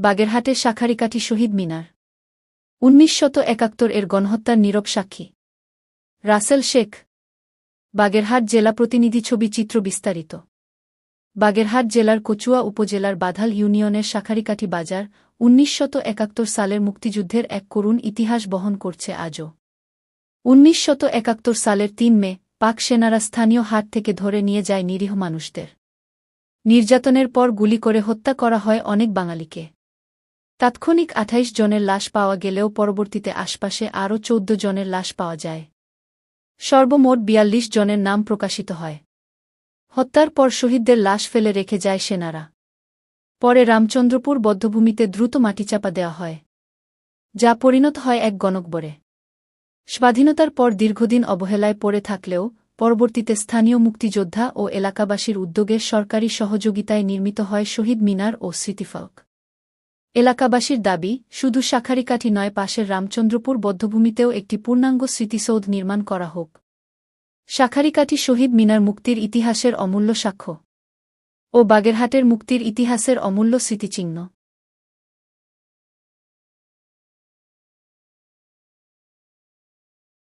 বাগেরহাটের শাখারিকাঠি শহীদ মিনার। উনিশ শত একাত্তর এর গণহত্যার নীরব সাক্ষী। রাসেল শেখ, বাগেরহাট জেলা প্রতিনিধি ছবি চিত্র বিস্তারিত। বাগেরহাট জেলার কচুয়া উপজেলার বাধাল ইউনিয়নের শাখারিকাঠি বাজার উনিশ শত একাত্তর সালের মুক্তিযুদ্ধের এক করুণ ইতিহাস বহন করছে আজও। উনিশ শত একাত্তর সালের তিন মে, পাক সেনারা স্থানীয় হাট থেকে ধরে নিয়ে যায় নিরীহ মানুষদের। নির্যাতনের পর গুলি করে হত্যা করা হয় অনেক বাঙালিকে। তাৎক্ষণিক আঠাইশ জনের লাশ পাওয়া গেলেও পরবর্তীতে আশপাশে আরও চৌদ্দ জনের লাশ পাওয়া যায়। সর্বমোট বিয়াল্লিশ জনের নাম প্রকাশিত হয়। হত্যার পর শহীদদের লাশ ফেলে রেখে যায় সেনারা। পরে রামচন্দ্রপুর বদ্ধভূমিতে দ্রুত মাটিচাপা দেওয়া হয়, যা পরিণত হয় এক গণকবরে। স্বাধীনতার পর দীর্ঘদিন অবহেলায় পড়ে থাকলেও পরবর্তীতে স্থানীয় মুক্তিযোদ্ধা ও এলাকাবাসীর উদ্যোগে সরকারি সহযোগিতায় নির্মিত হয় শহীদ মিনার ও স্মৃতিফলক। এলাকাবাসীর দাবি, শুধু শাখারিকাঠি নয়, পাশের রামচন্দ্রপুর বদ্ধভূমিতেও একটি পূর্ণাঙ্গ স্মৃতিসৌধ নির্মাণ করা হোক। শাখারিকাঠি শহীদ মিনার মুক্তির ইতিহাসের অমূল্য সাক্ষ্য। ও বাগেরহাটের মুক্তির ইতিহাসের অমূল্য স্মৃতিচিহ্ন।